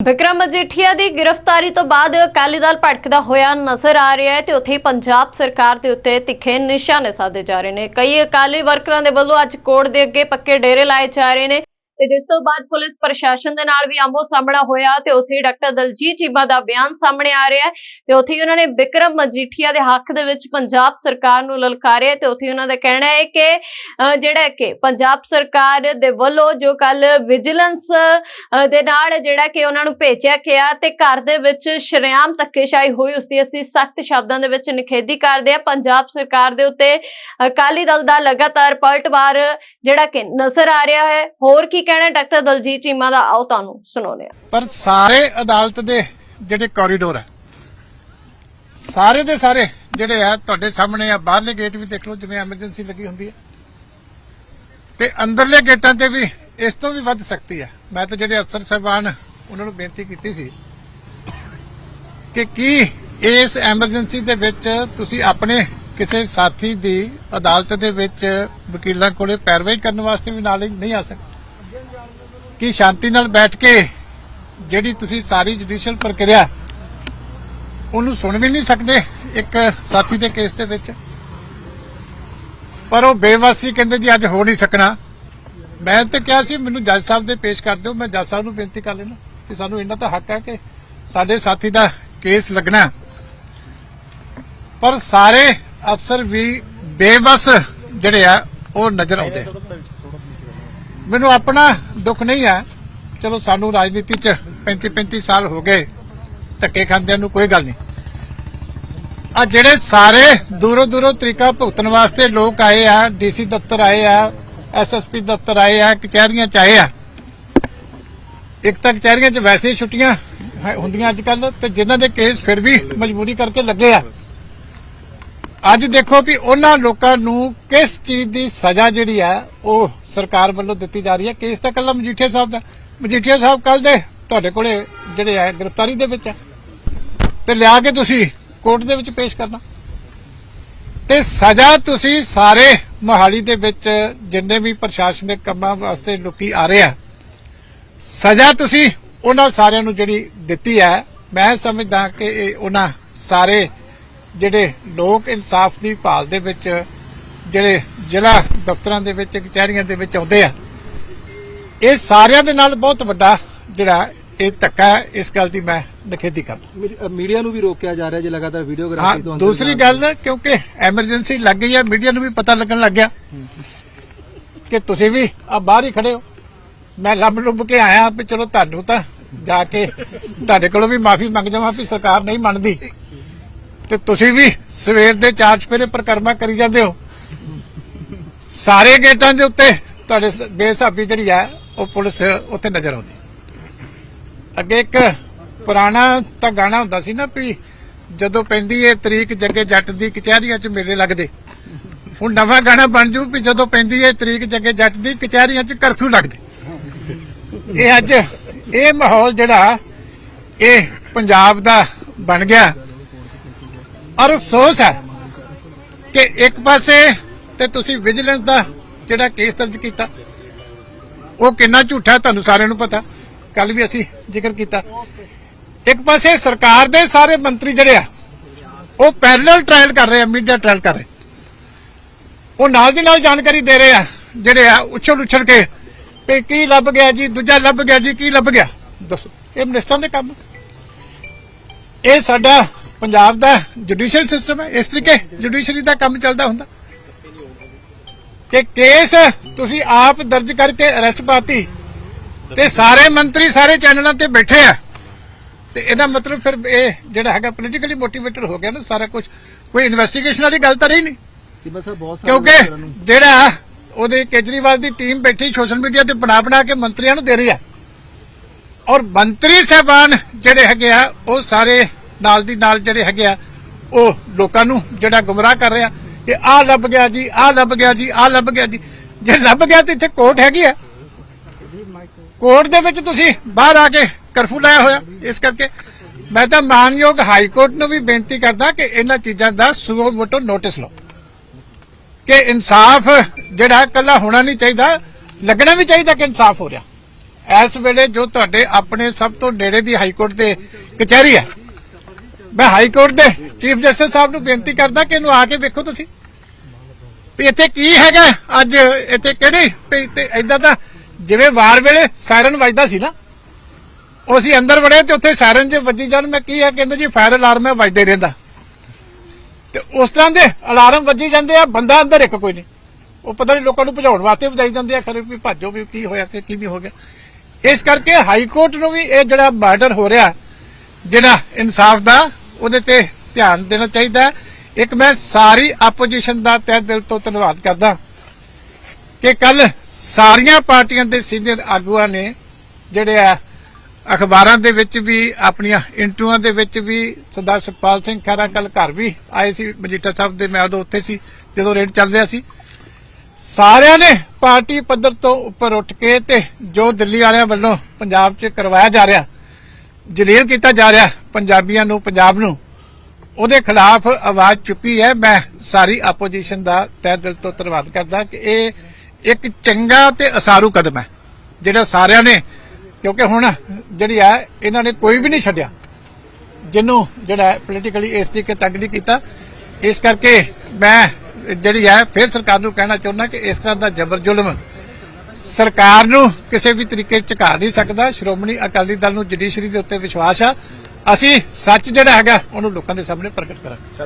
ਵਿਕਰਮ ਮਜੀਠੀਆ ਦੀ ਗ੍ਰਿਫਤਾਰੀ ਤੋਂ ਬਾਅਦ ਅਕਾਲੀ ਦਲ ਭੜਕਦਾ ਹੋਇਆ ਨਜ਼ਰ ਆ ਰਿਹਾ ਹੈ ਤੇ ਉੱਥੇ ਹੀ ਪੰਜਾਬ ਸਰਕਾਰ ਦੇ ਉੱਤੇ ਤਿੱਖੇ ਨਿਸ਼ਾਨੇ ਸਾਧੇ ਜਾ ਰਹੇ ਨੇ। ਕਈ ਅਕਾਲੀ ਵਰਕਰਾਂ ਦੇ ਵੱਲੋਂ ਅੱਜ ਕੋਰਟ ਦੇ ਅੱਗੇ ਪੱਕੇ ਡੇਰੇ ਲਾਏ ਜਾ ਰਹੇ ਨੇ। ਤੇ ਜਿਸ ਤੋਂ ਬਾਅਦ ਪੁਲਿਸ ਪ੍ਰਸ਼ਾਸਨ ਦੇ ਨਾਲ ਵੀ ਆਮੋ ਸਾਹਮਣਾ ਹੋਇਆ ਤੇ ਉੱਥੇ ਹੀ ਡਾਕਟਰ ਦਲਜੀਤ ਚੀਮਾ ਦਾ ਬਿਆਨ ਸਾਹਮਣੇ ਆ ਰਿਹਾ ਤੇ ਉੱਥੇ ਹੀ ਉਹਨਾਂ ਨੇ ਵਿਕਰਮ ਮਜੀਠੀਆ ਦੇ ਹੱਕ ਦੇ ਵਿੱਚ ਪੰਜਾਬ ਸਰਕਾਰ ਨੂੰ ਲਲਕਾਰਿਆ ਤੇ ਉੱਥੇ ਉਹਨਾਂ ਦਾ ਕਹਿਣਾ ਹੈ ਕਿ ਜਿਹੜਾ ਕਿ ਪੰਜਾਬ ਸਰਕਾਰ ਦੇ ਵੱਲੋਂ ਜੋ ਕੱਲ ਵਿਜੀਲੈਂਸ ਦੇ ਨਾਲ ਜਿਹੜਾ ਕਿ ਉਹਨਾਂ ਨੂੰ ਭੇਜਿਆ ਗਿਆ ਤੇ ਘਰ ਦੇ ਵਿੱਚ ਸ਼ਰੇਆਮ ਧੱਕੇਸ਼ਾਹੀ ਹੋਈ, ਉਸ ਦੀ ਅਸੀਂ ਸਖਤ ਸ਼ਬਦਾਂ ਦੇ ਵਿੱਚ ਨਿਖੇਧੀ ਕਰਦੇ ਆ ਪੰਜਾਬ ਸਰਕਾਰ ਦੇ ਉੱਤੇ ਅਕਾਲੀ ਦਲ ਦਾ ਲਗਾਤਾਰ ਪਲਟਵਾਰ ਜਿਹੜਾ ਕਿ ਨਜ਼ਰ ਆ ਰਿਹਾ ਹੈ। ਹੋਰ ਕੀ ਕਹਿਣਾ ਡਾਕਟਰ ਦਲਜੀਤ ਚੀਮਾ ਦਾ? ਆਓ ਤੁਹਾਨੂੰ ਸੁਣਾਉਂਦੇ ਆ ਪਰ ਸਾਰੇ ਅਦਾਲਤ ਦੇ ਜਿਹੜੇ ਕੋਰੀਡੋਰ ਹੈ, ਸਾਰੇ ਦੇ ਸਾਰੇ ਜਿਹੜੇ ਆ ਤੁਹਾਡੇ ਸਾਹਮਣੇ ਆ, ਬਾਹਰਲੇ ਗੇਟ ਵੀ ਦੇਖ ਲਓ, ਜਿਵੇਂ ਐਮਰਜੈਂਸੀ ਲੱਗੀ ਹੁੰਦੀ ਹੈ। ਤੇ ਅੰਦਰਲੇ ਗੇਟਾਂ ਤੇ ਵੀ ਇਸ ਤੋਂ ਵੀ ਵੱਧ ਸਕਤੀ ਹੈ। ਮੈਂ ਤਾਂ ਜਿਹੜੇ ਅਫਸਰ ਸਾਹਿਬਾਨ ਉਹਨਾਂ ਨੂੰ ਬੇਨਤੀ ਕੀਤੀ ਸੀ ਕਿ ਕੀ ਇਸ ਐਮਰਜੈਂਸੀ ਦੇ ਵਿੱਚ ਤੁਸੀਂ ਆਪਣੇ ਕਿਸੇ ਸਾਥੀ ਦੀ ਅਦਾਲਤ ਦੇ ਵਿੱਚ ਵਕੀਲਾਂ ਕੋਲੇ ਪੈਰਵਾਈ ਕਰਨ ਵਾਸਤੇ ਵੀ ਨਾਲ ਨਹੀਂ ਆ ਸਕਦੇ? ਕਿ ਸ਼ਾਂਤੀ ਨਾਲ ਬੈਠ ਕੇ ਜਿਹੜੀ ਤੁਸੀਂ ਸਾਰੀ ਜੁਡੀਸ਼ੀਅਲ ਪ੍ਰਕਿਰਿਆ ਉਹਨੂੰ ਸੁਣ ਵੀ ਨਹੀਂ ਸਕਦੇ ਇੱਕ ਸਾਥੀ ਦੇ ਕੇਸ ਦੇ ਵਿੱਚ। ਪਰ ਉਹ ਬੇਵਾਸੀ ਕਹਿੰਦੇ ਜੀ, ਅੱਜ ਹੋ ਨਹੀਂ ਸਕਣਾ। ਮੈਂ ਤਾਂ ਕਿਹਾ ਸੀ, ਮੈਨੂੰ ਜੱਜ ਸਾਹਿਬ ਦੇ ਪੇਸ਼ ਕਰ ਦਿਓ, ਮੈਂ ਜੱਜ ਸਾਹਿਬ ਨੂੰ ਬੇਨਤੀ ਕਰ ਲੈਣਾ ਕਿ ਸਾਨੂੰ ਇਹਨਾਂ ਦਾ ਹੱਕ ਹੈ ਕਿ ਸਾਡੇ ਸਾਥੀ ਦਾ ਕੇਸ ਲੱਗਣਾ। ਪਰ ਸਾਰੇ ਅਫਸਰ ਵੀ ਬੇਵਸ ਜਿਹੜੇ ਆ, ਉਹ ਨਜ਼ਰ ਆਉਂਦੇ ਮੈਨੂੰ ਆਪਣਾ ਦੁੱਖ ਨਹੀਂ ਹੈ। ਚਲੋ ਸਾਨੂੰ ਰਾਜਨੀਤੀ 'ਚ 35 35 ਸਾਲ ਹੋ ਗਏ। ਧੱਕੇ ਖਾਂਦਿਆਂ ਨੂੰ ਕੋਈ ਗੱਲ ਨਹੀਂ। ਆ ਜਿਹੜੇ ਸਾਰੇ ਦੂਰੋਂ ਦੂਰੋਂ ਤਰੀਕਾ ਭੁਗਤਣ ਵਾਸਤੇ ਲੋਕ ਆਏ ਆ, ਡੀਸੀ ਦਫ਼ਤਰ ਆਏ ਆ ਐਸਐਸਪੀ ਦਫ਼ਤਰ ਆਏ ਆ, ਕਚਹਿਰੀਆਂ 'ਚ ਆਏ ਆ। ਇੱਕ ਤਾਂ ਕਚਹਿਰੀਆਂ 'ਚ ਵੈਸੇ ਹੀ ਛੁੱਟੀਆਂ ਹੁੰਦੀਆਂ ਅੱਜ ਕੱਲ ਤੇ ਜਿਨ੍ਹਾਂ ਦੇ ਕੇਸ ਫਿਰ ਵੀ ਮਜਬੂਰੀ ਕਰਕੇ ਲੱਗੇ ਆ। ਅੱਜ ਦੇਖੋ ਕਿ ਉਹਨਾਂ ਲੋਕਾਂ ਨੂੰ ਕਿਸ ਚੀਜ਼ ਦੀ ਸਜ਼ਾ ਜਿਹੜੀ ਆ, ਉਹ ਸਰਕਾਰ ਵੱਲੋਂ ਦਿੱਤੀ ਜਾ ਰਹੀ ਹੈ ਕੇਸ ਤਾਂ ਕੱਲਾ ਮਜੀਠੀਆ ਸਾਹਿਬ ਦਾ ਮਜੀਠੀਆ ਸਾਹਿਬ ਕੱਲ ਦੇ ਤੁਹਾਡੇ ਕੋਲੇ ਜਿਹੜੇ ਆ, ਗ੍ਰਿਫਤਾਰੀ ਦੇ ਵਿੱਚ ਆ। ਤੇ ਲਿਆ ਕੇ ਤੁਸੀਂ ਕੋਰਟ ਦੇ ਵਿੱਚ ਪੇਸ਼ ਕਰਨਾ। ਤੇ ਸਜ਼ਾ ਤੁਸੀਂ ਸਾਰੇ ਮੋਹਾਲੀ ਦੇ ਵਿੱਚ ਜਿੰਨੇ ਵੀ ਪ੍ਰਸ਼ਾਸਨਿਕ ਕੰਮਾਂ ਵਾਸਤੇ ਲੋਕੀ ਆ ਰਹੇ ਆ, ਸਜ਼ਾ ਤੁਸੀਂ ਉਹਨਾਂ ਸਾਰਿਆਂ ਨੂੰ ਜਿਹੜੀ ਦਿੱਤੀ ਹੈ ਮੈਂ ਸਮਝਦਾ ਕਿ ਇਹ ਉਹਨਾਂ ਸਾਰੇ ਜਿਹੜੇ ਲੋਕ ਇਨਸਾਫ ਦੀ ਭਾਲ ਦੇ ਵਿੱਚ ਜਿਹੜੇ ਜ਼ਿਲ੍ਹਾ ਦਫ਼ਤਰਾਂ ਦੇ ਵਿੱਚ ਕਚਹਿਰੀਆਂ ਦੇ ਵਿੱਚ ਆਉਂਦੇ ਆ ਇਹ ਸਾਰਿਆਂ ਦੇ ਨਾਲ ਬਹੁਤ ਵੱਡਾ ਜਿਹੜਾ ਇਹ ਧੱਕਾ ਇਸ ਗੱਲ ਦੀ ਮੈਂ ਨਿਖੇਧੀ ਕਰਦਾ। ਮੀਡੀਆ ਨੂੰ ਵੀ ਰੋਕਿਆ ਜਾ ਰਿਹਾ ਜੀ ਲਗਾਤਾਰ ਵੀਡੀਓਗ੍ਰਾਫੀ ਤੋਂ ਦੂਸਰੀ ਗੱਲ ਕਿਉਂਕਿ ਐਮਰਜੈਂਸੀ ਲੱਗ ਗਈ ਹੈ ਮੀਡੀਆ ਨੂੰ ਵੀ ਪਤਾ ਲੱਗਣ ਲੱਗ ਗਿਆ ਕਿ ਤੁਸੀਂ ਵੀ ਆ ਬਾਹਰ ਹੀ ਖੜੇ ਹੋ। ਮੈਂ ਲੱਭ ਲੁੱਭ ਕੇ ਆਇਆ ਵੀ ਚਲੋ ਤੁਹਾਨੂੰ ਤਾਂ ਜਾ ਕੇ ਤੁਹਾਡੇ ਕੋਲੋਂ ਵੀ ਮਾਫੀ ਮੰਗ ਜਾਵਾਂ ਵੀ ਸਰਕਾਰ ਨਹੀਂ ਮੰਨਦੀ। ਤੇ ਤੁਸੀਂ ਵੀ ਸਵੇਰ ਦੇ ਚਾਰ ਚਪੇਰੇ ਪ੍ਰਕਰਮਾ ਕਰੀ ਜਾਂਦੇ ਹੋ। ਸਾਰੇ ਗੇਟਾਂ ਦੇ ਉੱਤੇ ਤੁਹਾਡੇ ਬੇਸਾਬੀ ਜਿਹੜੀ ਆ, ਉਹ ਪੁਲਿਸ ਉੱਥੇ ਨਜ਼ਰ ਆਉਂਦੀ। ਅੱਗੇ ਇੱਕ ਪੁਰਾਣਾ ਤਾਂ ਗਾਣਾ ਹੁੰਦਾ ਸੀ ਨਾ ਵੀ ਜਦੋਂ ਪੈਂਦੀ ਏ ਤਰੀਕ ਜੱਗੇ ਜੱਟ ਦੀ ਕਚਹਿਰੀਆਂ 'ਚ ਮੇਲੇ ਲੱਗਦੇ। ਹੁਣ ਨਵਾਂ ਗਾਣਾ ਬਣ ਜੂ ਵੀ ਜਦੋਂ ਪੈਂਦੀ ਏ ਤਰੀਕ ਜੱਗੇ ਜੱਟ ਦੀ ਕਚਹਿਰੀਆਂ 'ਚ ਕਰਫਿਊ ਲੱਗਦੇ। ਇਹ ਅੱਜ ਇਹ ਮਾਹੌਲ ਜਿਹੜਾ, ਇਹ ਪੰਜਾਬ ਦਾ ਬਣ ਗਿਆ। ਔਰ ਅਫਸੋਸ ਹੈ ਕਿ ਇੱਕ ਪਾਸੇ ਤੇ ਤੁਸੀਂ ਵਿਜੀਲੈਂਸ ਦਾ ਜਿਹੜਾ ਕੇਸ ਦਰਜ ਕੀਤਾ, ਉਹ ਕਿੰਨਾ ਝੂਠਾ ਤੁਹਾਨੂੰ ਸਾਰਿਆਂ ਨੂੰ ਪਤਾ ਕੱਲ ਵੀ ਅਸੀਂ ਜ਼ਿਕਰ ਕੀਤਾ। ਇੱਕ ਪਾਸੇ ਸਰਕਾਰ ਦੇ ਸਾਰੇ ਮੰਤਰੀ ਜਿਹੜੇ ਆ, ਉਹ ਪੈਰਲਲ ਟ੍ਰਾਇਲ ਕਰ ਰਹੇ ਆ ਮੀਡੀਆ ਟ੍ਰਾਇਲ ਕਰ ਰਹੇ। ਉਹ ਨਾਲ ਦੀ ਨਾਲ ਜਾਣਕਾਰੀ ਦੇ ਰਹੇ ਆ, ਜਿਹੜੇ ਆ ਉਛਲ ਉਛਲ ਕੇ ਵੀ ਕੀ ਲੱਭ ਗਿਆ ਜੀ, ਦੂਜਾ ਲੱਭ ਗਿਆ ਜੀ, ਕੀ ਲੱਭ ਗਿਆ। ਦੱਸੋ, ਇਹ ਮਿਨਿਸਟਰਾਂ ਦੇ ਕੰਮ ਇਹ ਸਾਡਾ ਪੰਜਾਬ ਦਾ ਜੁਡੀਸ਼ੀਅਲ ਸਿਸਟਮ ਹੈ ਇਸ ਤਰੀਕੇ ਜੁਡੀਸ਼ਰੀ ਦਾ ਕੰਮ ਚੱਲਦਾ ਹੁੰਦਾ। ਕਿ ਕੇਸ ਤੁਸੀਂ ਆਪ ਦਰਜ ਕਰਕੇ ਅਰੈਸਟ ਪਾਤੀ ਤੇ ਸਾਰੇ ਮੰਤਰੀ ਸਾਰੇ ਚੈਨਲਾਂ ਤੇ ਬੈਠੇ ਆ। ਤੇ ਇਹਦਾ ਮਤਲਬ ਫਿਰ ਇਹ ਜਿਹੜਾ ਹੈਗਾ ਪੋਲੀਟੀਕਲੀ ਮੋਟੀਵੇਟਡ ਹੋ ਗਿਆ ਨਾ ਸਾਰਾ ਕੁਝ ਕੋਈ ਇਨਵੈਸਟੀਗੇਸ਼ਨ ਵਾਲੀ ਗੱਲ ਤਾਂ ਰਹੀ ਨਹੀਂ। ਕਿਉਂਕਿ ਜਿਹੜਾ ਉਹਦੇ ਕੇਜਰੀਵਾਲ ਦੀ ਟੀਮ ਬੈਠੀ ਸੋਸ਼ਲ ਮੀਡੀਆ ਤੇ ਬਣਾ ਬਣਾ ਕੇ ਮੰਤਰੀਆਂ ਨੂੰ ਦੇ ਰਹੀ ਆ। ਔਰ ਮੰਤਰੀ ਸਾਹਿਬਾਨ ਜਿਹੜੇ ਹੈਗੇ ਆ ਉਹ ਸਾਰੇ ਨਾਲ ਦੀ ਨਾਲ ਜਿਹੜੇ ਹੈਗੇ ਆ, ਉਹ ਲੋਕਾਂ ਨੂੰ ਜਿਹੜਾ ਗੁੰਮਰਾਹ ਕਰ ਰਿਹਾ ਕਿ ਆਹ ਲੱਭ ਗਿਆ ਜੀ, ਆਹ ਲੱਭ ਗਿਆ ਜੀ, ਆਹ ਲੱਭ ਗਿਆ ਜੀ। ਜੇ ਲੱਭ ਗਿਆ ਤੇ ਇੱਥੇ ਕੋਰਟ ਹੈਗੀ ਆ। ਕੋਰਟ ਦੇ ਵਿੱਚ ਤੁਸੀਂ ਬਾਹਰ ਆ ਕੇ ਕਰਫਿਊ ਲਾਇਆ ਹੋਇਆ, ਇਸ ਕਰਕੇ ਮੈਂ ਤਾਂ ਮਾਨਯੋਗ ਹਾਈ ਕੋਰਟ ਨੂੰ ਵੀ ਬੇਨਤੀ ਕਰਦਾ ਕਿ ਇਹਨਾਂ ਚੀਜ਼ਾਂ ਦਾ ਸੂਓ ਮੋਟੋ ਨੋਟਿਸ ਲਓ। ਕਿ ਇਨਸਾਫ ਜਿਹੜਾ ਕੱਲਾ ਹੋਣਾ ਨਹੀਂ ਚਾਹੀਦਾ, ਲੱਗਣਾ ਵੀ ਚਾਹੀਦਾ ਕਿ ਇਨਸਾਫ ਹੋ ਰਿਹਾ। ਇਸ ਵੇਲੇ ਜੋ ਤੁਹਾਡੇ ਆਪਣੇ ਸਭ ਤੋਂ ਨੇੜੇ ਦੀ ਹਾਈ ਕੋਰਟ ਦੇ ਕਚਹਿਰੀ ਹੈ ਮੈਂ ਹਾਈ ਕੋਰਟ ਦੇ ਚੀਫ ਜਸਟਿਸ ਸਾਹਿਬ ਨੂੰ ਬੇਨਤੀ ਕਰਦਾ ਕਿ ਇਹਨੂੰ ਆ ਕੇ ਵੇਖੋ ਤੁਸੀਂ। ਵੀ ਇੱਥੇ ਕੀ ਹੈਗਾ? ਅੱਜ ਇੱਥੇ ਕਿਹੜੀ ਤੇ ਇਦਾਂ ਦਾ ਜਿਵੇਂ ਵਾਰ ਵੇਲੇ ਸਾਇਰਨ ਵੱਜਦਾ ਸੀ ਨਾ। ਉਹ ਅਸੀਂ ਅੰਦਰ ਵੜੇ ਤੇ ਉੱਥੇ ਸਾਇਰਨ ਜੇ ਵੱਜੀ ਜਾਣ, ਮੈਂ ਕੀ ਆ ਕਹਿੰਦੇ ਜੀ, ਫਾਇਰ ਅਲਾਰਮ ਹੈ, ਵੱਜਦੇ ਰਹਿੰਦਾ। ਤੇ ਉਸ ਤਰ੍ਹਾਂ ਦੇ ਅਲਾਰਮ ਵੱਜੀ ਜਾਂਦੇ ਆ, ਬੰਦਾ ਅੰਦਰ ਇੱਕ ਕੋਈ ਨਹੀਂ। ਉਹ ਪਤਾ ਨਹੀਂ ਲੋਕਾਂ ਨੂੰ ਭਜਾਉਣ ਵਾਸਤੇ ਵਜਾਈ ਜਾਂਦੇ ਆ, ਖਰੇ ਵੀ ਭੱਜੋ ਵੀ ਕੀ ਹੋਇਆ, ਕਿ ਕੀ ਨਹੀਂ ਹੋ ਗਿਆ। ਇਸ ਕਰਕੇ ਹਾਈ ਕੋਰਟ ਨੂੰ ਵੀ ਇਹ ਜਿਹੜਾ ਮਰਡਰ ਹੋ ਰਿਹਾ, ਜਿਹੜਾ ਇਨਸਾਫ ਦਾ ਉਹਦੇ ਤੇ ਧਿਆਨ ਦੇਣਾ ਚਾਹੀਦਾ ਹੈ। ਇੱਕ ਮੈਂ ਸਾਰੀ ਆਪੋਜੀਸ਼ਨ ਦਾ ਤਹਿ ਦਿਲ ਤੋਂ ਧੰਨਵਾਦ ਕਰਦਾ ਕਿ ਕੱਲ ਸਾਰੀਆਂ ਪਾਰਟੀਆਂ ਦੇ ਸੀਨੀਅਰ ਆਗੂਆਂ ਨੇ ਜਿਹੜੇ ਆ ਅਖਬਾਰਾਂ ਦੇ ਵਿੱਚ ਵੀ, ਆਪਣੀਆਂ ਇੰਟਰਵਿਊਆਂ ਦੇ ਵਿੱਚ ਵੀ, ਸਰਦਾਰ ਸੁਖਪਾਲ ਸਿੰਘ ਖਹਿਰਾ ਕੱਲ ਘਰ ਵੀ ਆਏ ਸੀ, ਮਜੀਠਾ ਸਾਹਿਬ ਦੇ, ਮੈਂ ਉਦੋਂ ਉੱਥੇ ਸੀ, ਜਦੋਂ ਰੇਡ ਚੱਲ ਰਿਹਾ ਸੀ ਸਾਰਿਆਂ ਨੇ ਪਾਰਟੀ ਪੱਧਰ ਤੋਂ ਉੱਪਰ ਉੱਠ ਕੇ ਤੇ ਜੋ ਦਿੱਲੀ ਵਾਲਿਆਂ ਵੱਲੋਂ ਪੰਜਾਬ 'ਚ ਕਰਵਾਇਆ ਜਾ ਰਿਹਾ, ਜਲੀਲ ਕੀਤਾ ਜਾ ਰਿਹਾ ਪੰਜਾਬੀਆਂ ਨੂੰ, ਪੰਜਾਬ ਨੂੰ, ਉਹਦੇ ਖਿਲਾਫ ਆਵਾਜ਼ ਚੁੱਕੀ ਹੈ। ਮੈਂ ਸਾਰੀ ਆਪੋਜੀਸ਼ਨ ਦਾ ਤਹਿ ਦਿਲ ਤੋਂ ਧੰਨਵਾਦ ਕਰਦਾ ਕਿ ਇਹ ਇੱਕ ਚੰਗਾ ਤੇ ਅਸਾਰੂ ਕਦਮ ਹੈ, ਜਿਹੜਾ ਸਾਰਿਆਂ ਨੇ, ਕਿਉਂਕਿ ਹੁਣ ਜਿਹੜੀ ਹੈ, ਇਹਨਾਂ ਨੇ ਕੋਈ ਵੀ ਨਹੀਂ ਛੱਡਿਆ, ਜਿਹਨੂੰ ਜਿਹੜਾ ਪੋਲੀਟੀਕਲੀ ਇਸ ਦੀ ਤੰਗ ਨਹੀਂ ਕੀਤਾ। ਇਸ ਕਰਕੇ ਮੈਂ ਜਿਹੜੀ ਹੈ, ਫਿਰ ਸਰਕਾਰ ਨੂੰ ਕਹਿਣਾ ਚਾਹੁੰਦਾ ਕਿ ਇਸ ਤਰ੍ਹਾਂ ਦਾ ਜ਼ਬਰ ਜ਼ੁਲਮ ਸਰਕਾਰ ਨੂੰ ਕਿਸੇ ਵੀ ਤਰੀਕੇ ਝੁਕਾ ਨਹੀਂ ਸਕਦਾ। ਸ਼੍ਰੋਮਣੀ ਅਕਾਲੀ ਦਲ ਨੂੰ ਜੁਡੀਸ਼ਰੀ ਦੇ ਉੱਤੇ ਵਿਸ਼ਵਾਸ ਆ। ਅਸੀਂ ਸੱਚ ਜਿਹੜਾ ਹੈਗਾ ਉਹਨੂੰ ਲੋਕਾਂ ਦੇ ਸਾਹਮਣੇ ਪ੍ਰਗਟ ਕਰਾਂਗੇ।